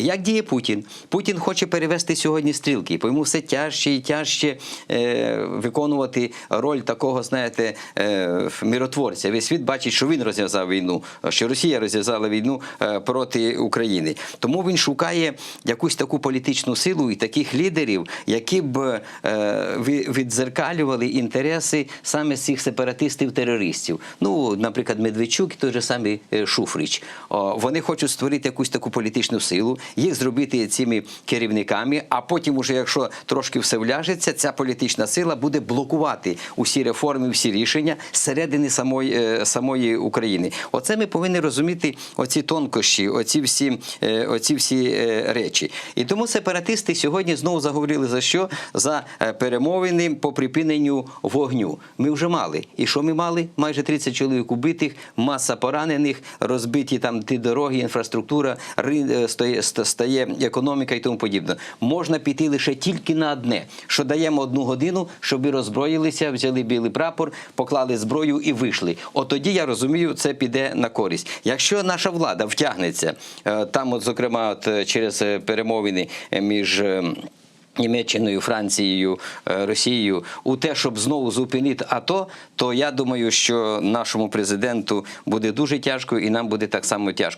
Як діє Путін? Путін хоче перевести сьогодні стрілки, бо йому все тяжче і тяжче е, виконувати роль такого, знаєте, е, миротворця. Весь світ бачить, що він розв'язав війну, що Росія розв'язала війну е, проти України. Тому він шукає якусь таку політичну силу і таких лідерів, які б е, ві- віддзеркалювали інтереси саме цих сепаратистів-терористів. Ну, наприклад, Медведчук, і той же самий е, Шуфрич. Вони хочуть створити якусь таку політичну силу, їх зробити цими керівниками. А потім, уже якщо трошки все вляжеться, ця політична сила буде блокувати усі реформи, всі рішення зсередини самої, е, самої України. Оце ми повинні розуміти оці тонкощі, оці всі, е, оці всі е, речі. І тому сепаратисти сьогодні знову заговорили за що? За перемовини по припиненню вогню. Ми вже мали. І що ми мали? Майже 30 чоловік убитих, маса поранених, розбиті там ті дороги, інфраструктура, стає, економіка і тому подібне. Можна піти лише тільки на одне, що даємо одну годину, щоб ви роззброїлися, взяли білий прапор, поклали зброю і вийшли. От тоді я розумію, це піде на користь. Якщо наша влада втягнеться е, там, от, зокрема, от, е, через е, перемовини між. Німеччиною, Францією, Росією у те, щоб знову зупинити АТО, то я думаю, що нашому президенту буде дуже тяжко, і нам буде так само тяжко.